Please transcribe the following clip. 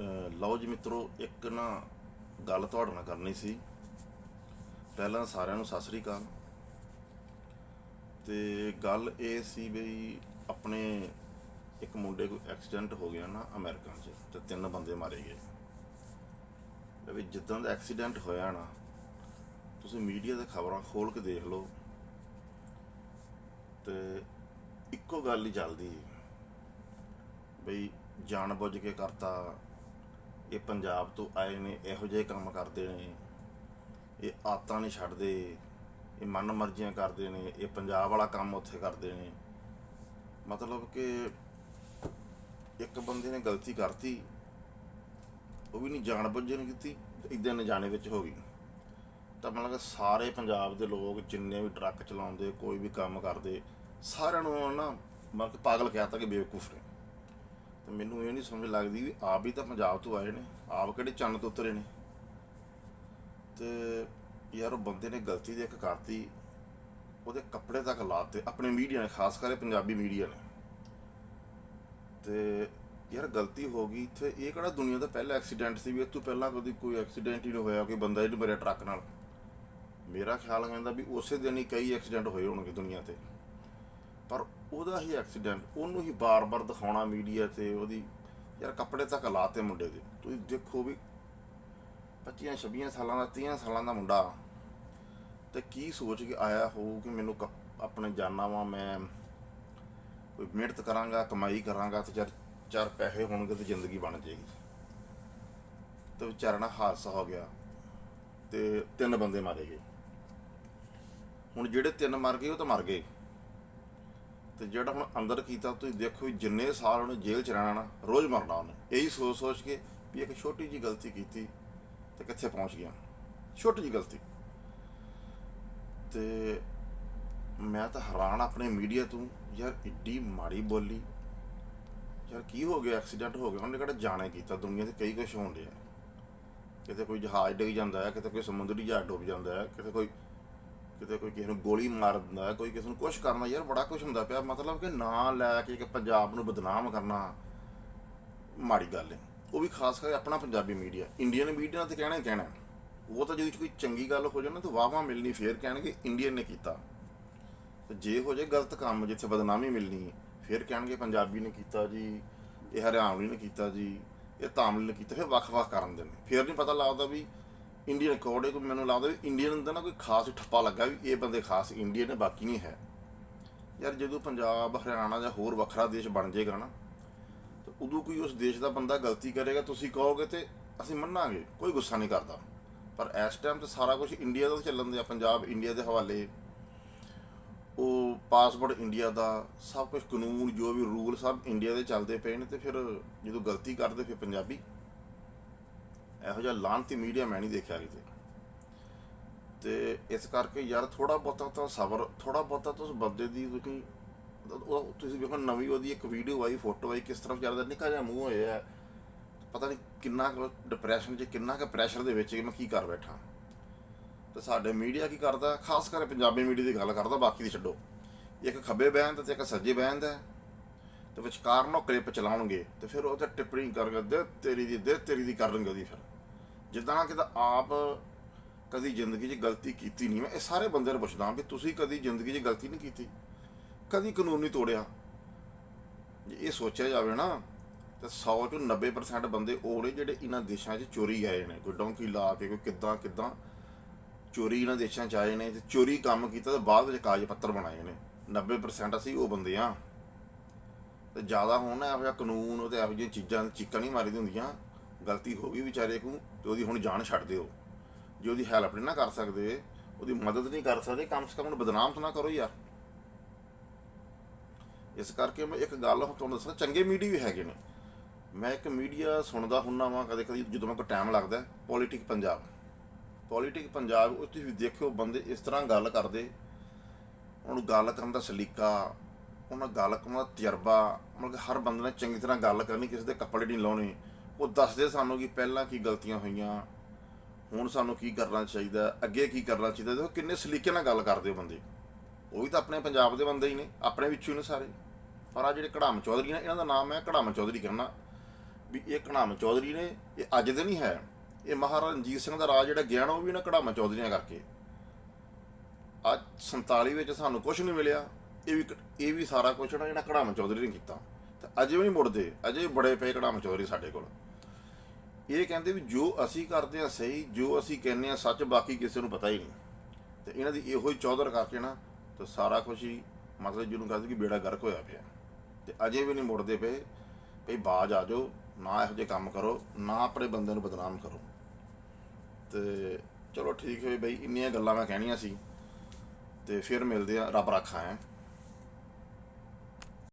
ਲਓ ਜੀ ਮਿੱਤਰੋ, ਇੱਕ ਨਾ ਗੱਲ ਤੁਹਾਡੇ ਨਾਲ ਕਰਨੀ ਸੀ। ਪਹਿਲਾਂ ਸਾਰਿਆਂ ਨੂੰ ਸਤਿ ਸ੍ਰੀ ਅਕਾਲ। ਤੇ ਗੱਲ ਇਹ ਸੀ ਵੀ ਆਪਣੇ ਇੱਕ ਮੁੰਡੇ ਕੋਈ ਐਕਸੀਡੈਂਟ ਹੋ ਗਿਆ ਨਾ ਅਮਰੀਕਾ 'ਚ, ਤੇ ਤਿੰਨ ਬੰਦੇ ਮਾਰੇ ਗਏ। ਵੀ ਜਿੱਦਾਂ ਦਾ ਐਕਸੀਡੈਂਟ ਹੋਇਆ ਨਾ, ਤੁਸੀਂ ਮੀਡੀਆ ਦੇ ਖਬਰਾਂ ਖੋਲ ਕੇ ਦੇਖ ਲਓ। ਤੇ ਇੱਕੋ ਗੱਲ ਹੀ ਚੱਲਦੀ ਹੈ ਬਈ ਜਾਣ ਬੁੱਝ ਕੇ ਕਰਤਾ ਇਹ ਪੰਜਾਬ ਤੋਂ ਆਏ ਨੇ, ਇਹੋ ਜਿਹੇ ਕੰਮ ਕਰਦੇ ਨੇ। ਇਹ ਆਤਾਂ ਨਹੀਂ ਛੱਡਦੇ। ਇਹ ਮਨ ਮਰਜ਼ੀਆਂ ਕਰਦੇ ਨੇ। ਇਹ ਪੰਜਾਬ ਵਾਲਾ ਕੰਮ ਉੱਥੇ ਕਰਦੇ ਨੇ। ਮਤਲਬ ਕਿ ਇੱਕ ਬੰਦੇ ਨੇ ਗਲਤੀ ਕਰਤੀ, ਉਹ ਵੀ ਨਹੀਂ ਜਾਣ ਬੁੱਝ ਨਹੀਂ ਕੀਤੀ ਇਦਾਂ ਨਜ਼ਾਣੇ ਵਿੱਚ ਹੋ ਗਈ। ਤਾਂ ਮਤਲਬ ਕਿ ਸਾਰੇ ਪੰਜਾਬ ਦੇ ਲੋਕ ਜਿੰਨੇ ਵੀ ਟਰੱਕ ਚਲਾਉਂਦੇ, ਕੋਈ ਵੀ ਕੰਮ ਕਰਦੇ, ਸਾਰਿਆਂ ਨੂੰ ਨਾ ਮਤਲਬ ਕਿ ਪਾਗਲ ਕਹਿਤਾ ਕਿ ਬੇਵਕੂਫ ਨੇ। ਤੇ ਮੈਨੂੰ ਇਹ ਨਹੀਂ ਸਮਝ ਲੱਗਦੀ ਵੀ ਆਪ ਵੀ ਤਾਂ ਪੰਜਾਬ ਤੋਂ ਆਏ ਨੇ, ਆਪ ਕਿਹੜੇ ਚੰਨ ਤੋਂ ਉਤਰੇ ਨੇ। ਤੇ ਯਾਰ ਉਹ ਬੰਦੇ ਨੇ ਗਲਤੀ ਦੇ ਇੱਕ ਕਰਤੀ, ਉਹਦੇ ਕੱਪੜੇ ਤੱਕ ਲਾਤੇ, ਆਪਣੇ ਮੀਡੀਆ ਨੇ, ਖਾਸ ਕਰਕੇ ਪੰਜਾਬੀ ਮੀਡੀਆ ਨੇ। ਤੇ ਯਾਰ ਗਲਤੀ ਹੋ ਗਈ ਇੱਥੇ, ਇਹ ਕਿਹੜਾ ਦੁਨੀਆ ਦਾ ਪਹਿਲਾ ਐਕਸੀਡੈਂਟ ਸੀ ਵੀ ਇਹ ਤੋਂ ਪਹਿਲਾਂ ਕਦੀ ਕੋਈ ਐਕਸੀਡੈਂਟ ਹੀ ਨਹੀਂ ਹੋਇਆ, ਕੋਈ ਬੰਦਾ ਹੀ ਨਹੀਂ ਮਰਿਆ ਟਰੱਕ ਨਾਲ। ਮੇਰਾ ਖਿਆਲ ਕਹਿੰਦਾ ਵੀ ਉਸੇ ਦਿਨ ਹੀ ਕਈ ਐਕਸੀਡੈਂਟ ਹੋਏ ਹੋਣਗੇ ਦੁਨੀਆ ਤੇ। ਪਰ ਉਹਦਾ ਹੀ ਐਕਸੀਡੈਂਟ ਉਹਨੂੰ ਹੀ ਬਾਰ-ਬਾਰ ਦਿਖਾਉਣਾ ਮੀਡੀਆ ਤੇ ਉਹਦੀ, ਯਾਰ ਕੱਪੜੇ ਤੱਕ ਲਾਤੇ ਮੁੰਡੇ ਦੇ। ਤੁਸੀਂ ਦੇਖੋ ਵੀ 25 26 ਸਾਲਾਂ ਦਾ 30 ਸਾਲਾਂ ਦਾ ਮੁੰਡਾ। ਤੇ ਕੀ ਸੋਚ ਕੇ ਆਇਆ ਹੋਊ ਕਿ ਮੈਨੂੰ ਕੱਪ- ਆਪਣੇ ਜਾਨਾ ਵਾਂ, ਮੈਂ ਕੋਈ ਮਿਹਨਤ ਕਰਾਂਗਾ, ਕਮਾਈ ਕਰਾਂਗਾ ਤੇ ਚਾਰ ਚਾਰ ਪੈਸੇ ਹੋਣਗੇ ਤੇ ਜ਼ਿੰਦਗੀ ਬਣ ਜਾਏਗੀ। ਤੇ ਵਿਚਾਰਾ ਨਾਲ ਹਾਦਸਾ ਹੋ ਗਿਆ ਤੇ ਤਿੰਨ ਬੰਦੇ ਮਾਰੇ ਗਏ। ਹੁਣ ਜਿਹੜੇ ਤਿੰਨ ਮਰ ਗਏ, ਉਹ ਤਾਂ ਮਰ ਗਏ। ਤੇ ਜਿਹੜਾ ਹੁਣ ਅੰਦਰ ਕੀਤਾ, ਤੁਸੀਂ ਦੇਖੋ ਜਿੰਨੇ ਸਾਲ ਉਹਨੇ ਜੇਲ੍ਹ ਚ ਰਹਿਣਾ ਨਾ, ਰੋਜ਼ ਮਰਨਾ ਉਹਨੇ। ਇਹੀ ਸੋਚ ਸੋਚ ਕੇ ਵੀ ਇੱਕ ਛੋਟੀ ਜੀ ਗਲਤੀ ਕੀਤੀ ਤੇ ਕਿੱਥੇ ਪਹੁੰਚ ਗਿਆ। ਛੋਟੀ ਜੀ ਗਲਤੀ। ਤੇ ਮੈਂ ਤਾਂ ਹੈਰਾਨ ਆਪਣੇ ਮੀਡੀਆ ਤੋਂ, ਯਾਰ ਇੱਡੀ ਮਾੜੀ ਬੋਲੀ। ਯਾਰ ਕੀ ਹੋ ਗਿਆ, ਐਕਸੀਡੈਂਟ ਹੋ ਗਿਆ। ਉਹਨੇ ਕਿਹੜਾ ਜਾਣੇ ਕੀਤਾ? ਦੁਨੀਆ ਤੇ ਕਈ ਕੁਝ ਹੋਣ ਰਿਹਾ ਕਿਤੇ ਕੋਈ ਜਹਾਜ਼ ਡਿੱਗ ਜਾਂਦਾ ਹੈ, ਕਿਤੇ ਕੋਈ ਸਮੁੰਦਰੀ ਜਹਾਜ਼ ਡੁੱਬ ਜਾਂਦਾ ਹੈ, ਕਿਤੇ ਕੋਈ ਕਿਤੇ ਕੋਈ ਕਿਸੇ ਨੂੰ ਗੋਲੀ ਮਾਰ ਦਿੰਦਾ, ਕੋਈ ਕਿਸੇ ਨੂੰ ਕੁਝ ਕਰਨਾ, ਯਾਰ ਬੜਾ ਕੁਝ ਹੁੰਦਾ ਪਿਆ। ਮਤਲਬ ਕਿ ਨਾਂ ਲੈ ਕੇ ਕਿ ਪੰਜਾਬ ਨੂੰ ਬਦਨਾਮ ਕਰਨਾ ਮਾੜੀ ਗੱਲ ਹੈ ਉਹ ਵੀ ਖਾਸ ਕਰਕੇ ਆਪਣਾ ਪੰਜਾਬੀ ਮੀਡੀਆ ਇੰਡੀਅਨ ਮੀਡੀਆ ਤੇ ਕਹਿਣਾ ਹੀ ਕਹਿਣਾ ਉਹ ਤਾਂ ਜਿਹਦੇ ਵਿੱਚ ਕੋਈ ਚੰਗੀ ਗੱਲ ਹੋ ਜਾਵੇ ਨਾ, ਤਾਂ ਵਾਹ-ਵਾਹ ਮਿਲਣੀ, ਫੇਰ ਕਹਿਣਗੇ ਇੰਡੀਅਨ ਨੇ ਕੀਤਾ। ਤੇ ਜੇ ਹੋ ਜਾਏ ਗਲਤ ਕੰਮ, ਜਿੱਥੇ ਬਦਨਾਮੀ ਮਿਲਣੀ ਹੈ ਫਿਰ ਕਹਿਣਗੇ ਪੰਜਾਬੀ ਨੇ ਕੀਤਾ ਜੀ, ਇਹ ਹਰਿਆਣਵੀ ਨੇ ਕੀਤਾ ਜੀ, ਇਹ ਤਾਮਿਲ ਨੇ ਕੀਤਾ, ਫਿਰ ਵੱਖ-ਵੱਖ ਕਰਨ ਦੇ ਨੇ। ਫਿਰ ਨਹੀਂ ਪਤਾ ਲੱਗਦਾ ਵੀ ਇੰਡੀਅਨ ਕੋਡ ਹੈ, ਕੋਈ ਮੈਨੂੰ ਲੱਗਦਾ ਵੀ ਇੰਡੀਅਨ ਦਾ ਨਾ ਕੋਈ ਖਾਸ ਠੱਪਾ ਲੱਗਾ ਵੀ ਇਹ ਬੰਦੇ ਖਾਸ ਇੰਡੀਅਨ ਨੇ, ਬਾਕੀ ਨਹੀਂ ਹੈ। ਯਾਰ ਜਦੋਂ ਪੰਜਾਬ, ਹਰਿਆਣਾ ਜਾਂ ਹੋਰ ਵੱਖਰਾ ਦੇਸ਼ ਬਣ ਜਾਏਗਾ ਨਾ, ਤਾਂ ਉਦੋਂ ਕੋਈ ਉਸ ਦੇਸ਼ ਦਾ ਬੰਦਾ ਗਲਤੀ ਕਰੇਗਾ, ਤੁਸੀਂ ਕਹੋਗੇ ਤੇ ਅਸੀਂ ਮੰਨਾਂਗੇ, ਕੋਈ ਗੁੱਸਾ ਨਹੀਂ ਕਰਦਾ। ਪਰ ਇਸ ਟਾਈਮ ਤੇ ਸਾਰਾ ਕੁਝ ਇੰਡੀਆ ਦਾ ਚੱਲਣ ਦਿਆ, ਪੰਜਾਬ ਇੰਡੀਆ ਦੇ ਹਵਾਲੇ। ਉਹ ਪਾਸਪੋਰਟ ਇੰਡੀਆ ਦਾ, ਸਭ ਕੁਝ ਕਾਨੂੰਨ ਜੋ ਵੀ ਰੂਲ ਸਭ ਇੰਡੀਆ ਦੇ ਚੱਲਦੇ ਪਏ ਨੇ ਤੇ ਫਿਰ ਜਦੋਂ ਗਲਤੀ ਕਰਦੇ, ਫਿਰ ਪੰਜਾਬੀ ਇਹੋ ਜਿਹਾ ਲਾਂਤੀ ਮੀਡੀਆ ਮੈਂ ਨਹੀਂ ਦੇਖਿਆ ਕਿਤੇ। ਤੇ ਇਸ ਕਰਕੇ ਯਾਰ ਥੋੜਾ ਬਹੁਤਾ ਤਾਂ ਸਬਰ ਥੋੜਾ ਬਹੁਤਾ ਤਾਂ ਉਸ ਬੰਦੇ ਦੀ ਤੁਸੀਂ, ਉਹ ਤੁਸੀਂ ਵੇਖੋ ਨਵੀਂ ਉਹਦੀ ਇੱਕ ਵੀਡੀਓ ਆਈ ਫੋਟੋ ਆਈ, ਕਿਸ ਤਰ੍ਹਾਂ ਵਿਚਾਰਦਾ ਨਿੱਕਾ ਜਿਹਾ ਮੂੰਹ ਹੋਇਆ ਪਤਾ ਨਹੀਂ ਕਿੰਨਾ ਕੁ ਡਿਪਰੈਸ਼ਨ 'ਚ ਕਿੰਨਾ ਕੁ ਪ੍ਰੈਸ਼ਰ ਦੇ ਵਿੱਚ ਮੈਂ ਕੀ ਕਰ ਬੈਠਾ। ਤੇ ਸਾਡੇ ਮੀਡੀਆ ਕੀ ਕਰਦਾ? ਖਾਸ ਕਰਕੇ ਪੰਜਾਬੀ ਮੀਡੀਆ ਦੀ ਗੱਲ ਕਰਦਾ, ਬਾਕੀ ਦੀ ਛੱਡੋ। ਇੱਕ ਖੱਬੇ ਬੈਨ ਤੇ ਇੱਕ ਸੱਜੇ ਬੈਨ ਦਾ ਤੇ ਵਿਚਕਾਰ ਨੂੰ ਕਲਿੱਪ ਚਲਾਉਣਗੇ ਤੇ ਫਿਰ ਉਹ ਤੇ ਟਿੱਪਣੀ ਕਰਕੇ ਦੇ ਤੇਰੀ ਦੀ ਦੇ ਤੇਰੀ ਦੀ ਕਰਨਗੇ ਉਹਦੀ ਫਿਰ। ਜਿੱਦਾਂ ਕਿ ਤਾਂ ਆਪ ਕਦੀ ਜ਼ਿੰਦਗੀ 'ਚ ਗਲਤੀ ਕੀਤੀ ਨਹੀਂ, ਮੈਂ ਇਹ ਸਾਰੇ ਬੰਦੇ ਨੂੰ ਪੁੱਛਦਾ ਵੀ ਤੁਸੀਂ ਕਦੀ ਜ਼ਿੰਦਗੀ 'ਚ ਗਲਤੀ ਨਹੀਂ ਕੀਤੀ? ਕਦੀ ਕਾਨੂੰਨ ਨਹੀਂ ਤੋੜਿਆ? ਜੇ ਇਹ ਸੋਚਿਆ ਜਾਵੇ ਨਾ, ਤਾਂ 100 ਚੋਂ 90% ਬੰਦੇ ਉਹ ਨੇ ਜਿਹੜੇ ਇਹਨਾਂ ਦੇਸ਼ਾਂ 'ਚ ਚੋਰੀ ਆਏ ਨੇ। ਕੋਈ ਡੋਂਕੀ ਲਾ ਕੇ, ਕੋਈ ਕਿੱਦਾਂ ਕਿੱਦਾਂ ਚੋਰੀ ਇਹਨਾਂ ਦੇਸ਼ਾਂ 'ਚ ਆਏ ਨੇ ਤੇ ਚੋਰੀ ਕੰਮ ਕੀਤਾ ਤੇ ਬਾਅਦ ਵਿੱਚ ਕਾਗਜ਼ ਪੱਤਰ ਬਣਾਏ ਨੇ। 90% ਅਸੀਂ ਉਹ ਬੰਦੇ ਆ ਤੇ ਜ਼ਿਆਦਾ ਹੋਣ ਨਾ ਇਹੋ ਜਿਹਾ ਕਾਨੂੰਨ ਤੇ ਇਹੋ ਜਿਹੀਆਂ ਚੀਜ਼ਾਂ, ਚੀਕਾਂ ਨਹੀਂ ਮਾਰੀ ਹੁੰਦੀਆਂ। ਗਲਤੀ ਹੋ ਗਈ ਵਿਚਾਰੇ ਨੂੰ ਤੇ ਉਹਦੀ ਹੁਣ ਜਾਨ ਛੱਡ ਦਿਓ। ਜੇ ਉਹਦੀ ਹੈਲਪ ਨਹੀਂ ਨਾ ਕਰ ਸਕਦੇ, ਉਹਦੀ ਮਦਦ ਨਹੀਂ ਕਰ ਸਕਦੇ, ਕਮ ਸੇ ਕਮ ਉਹਨੂੰ ਬਦਨਾਮ ਤਾਂ ਨਾ ਕਰੋ ਯਾਰ। ਇਸ ਕਰਕੇ ਮੈਂ ਇੱਕ ਗੱਲ ਤੁਹਾਨੂੰ ਦੱਸਣਾ ਚੰਗੇ ਮੀਡੀਆ ਵੀ ਹੈਗੇ ਨੇ। ਮੈਂ ਇੱਕ ਮੀਡੀਆ ਸੁਣਦਾ ਹੁੰਨਾ ਵਾਂ ਕਦੇ ਕਦੇ ਜਦੋਂ ਮੈਨੂੰ ਟਾਈਮ ਲੱਗਦਾ ਪੋਲਿਟਿਕ ਪੰਜਾਬ ਪੋਲਿਟਿਕ ਪੰਜਾਬ ਉਹ ਤੁਸੀਂ ਦੇਖਿਓ ਬੰਦੇ ਇਸ ਤਰ੍ਹਾਂ ਗੱਲ ਕਰਦੇ। ਉਹਨੂੰ ਗੱਲ ਕਰਨ ਦਾ ਸਲੀਕਾ, ਉਹਨਾਂ ਗੱਲ ਕਰਨ ਦਾ ਤਜਰਬਾ, ਮਤਲਬ ਕਿ ਹਰ ਬੰਦੇ ਨੇ ਚੰਗੀ ਤਰ੍ਹਾਂ ਗੱਲ ਕਰਨੀ, ਕਿਸੇ ਦੇ ਕੱਪੜੇ ਨਹੀਂ ਲਾਉਣੇ। ਉਹ ਦੱਸਦੇ ਸਾਨੂੰ ਕਿ ਪਹਿਲਾਂ ਕੀ ਗਲਤੀਆਂ ਹੋਈਆਂ, ਹੁਣ ਸਾਨੂੰ ਕੀ ਕਰਨਾ ਚਾਹੀਦਾ, ਅੱਗੇ ਕੀ ਕਰਨਾ ਚਾਹੀਦਾ, ਦੇਖੋ ਕਿੰਨੇ ਸਲੀਕੇ ਨਾਲ ਗੱਲ ਕਰਦੇ ਬੰਦੇ। ਉਹ ਵੀ ਤਾਂ ਆਪਣੇ ਪੰਜਾਬ ਦੇ ਬੰਦੇ ਹੀ ਨੇ, ਆਪਣੇ ਵਿੱਚੋਂ ਹੀ ਨੇ ਸਾਰੇ। ਪਰ ਆ ਜਿਹੜੇ ਕੜਾਮ ਚੌਧਰੀ ਨੇ, ਇਹਨਾਂ ਦਾ ਨਾਮ ਮੈਂ ਕੜਾਮ ਚੌਧਰੀ ਕਰਨਾ। ਵੀ ਇਹ ਕੜਾਮ ਚੌਧਰੀ ਨੇ, ਇਹ ਅੱਜ ਦੇ ਨਹੀਂ ਹੈ। ਇਹ ਮਹਾਰਾਜਾ ਰਣਜੀਤ ਸਿੰਘ ਦਾ ਰਾਜ ਜਿਹੜਾ ਗਿਆ ਨਾ, ਉਹ ਵੀ ਨਾ ਕੜਾਮ ਚੌਧਰੀਆਂ ਕਰਕੇ। ਅੱਜ 47 ਵਿੱਚ ਸਾਨੂੰ ਕੁਝ ਨਹੀਂ ਮਿਲਿਆ। ਇਹ ਵੀ ਇਹ ਵੀ ਸਾਰਾ ਕੁਝ ਨਾ ਜਿਹੜਾ ਕੜਾਮ ਚੌਧਰੀ ਨੇ ਕੀਤਾ। ਤੇ ਅਜੇ ਵੀ ਨਹੀਂ ਮੁੜਦੇ, ਅਜੇ ਵੀ ਬੜੇ ਪਏ ਕੜਾਮ ਚੌਧਰੀ ਸਾਡੇ ਕੋਲ। ਇਹ ਕਹਿੰਦੇ ਵੀ ਜੋ ਅਸੀਂ ਕਰਦੇ ਆ ਸਹੀ, ਜੋ ਅਸੀਂ ਕਹਿੰਦੇ ਆ ਸੱਚ, ਬਾਕੀ ਕਿਸੇ ਨੂੰ ਪਤਾ ਹੀ ਨਹੀਂ। ਤੇ ਇਹਨਾਂ ਦੀ ਇਹੋ ਹੀ ਚੌਧਰ ਕਰਕੇ ਨਾ, ਤੇ ਸਾਰਾ ਕੁਝ ਹੀ ਮਤਲਬ ਜਿਹਨੂੰ ਕਹਿੰਦੇ ਕਿ ਬੇੜਾ ਗਰਕ ਹੋਇਆ ਪਿਆ। ਤੇ ਅਜੇ ਵੀ ਨਹੀਂ ਮੁੜਦੇ ਪਏ, ਭਈ ਬਾਜ ਆ ਜਾਓ, ਨਾ ਇਹੋ ਜਿਹੇ ਕੰਮ ਕਰੋ, ਨਾ ਆਪਣੇ ਬੰਦੇ ਨੂੰ ਬਦਨਾਮ ਕਰੋ। ਤੇ ਚਲੋ ਠੀਕ ਹੋਈ ਬਈ ਇੰਨੀਆਂ ਗੱਲਾਂ ਮੈਂ ਕਹਿਣੀਆਂ ਸੀ, ਤੇ ਫਿਰ ਮਿਲਦੇ ਆ, ਰੱਬ ਰਾਖਾ ਹੈ।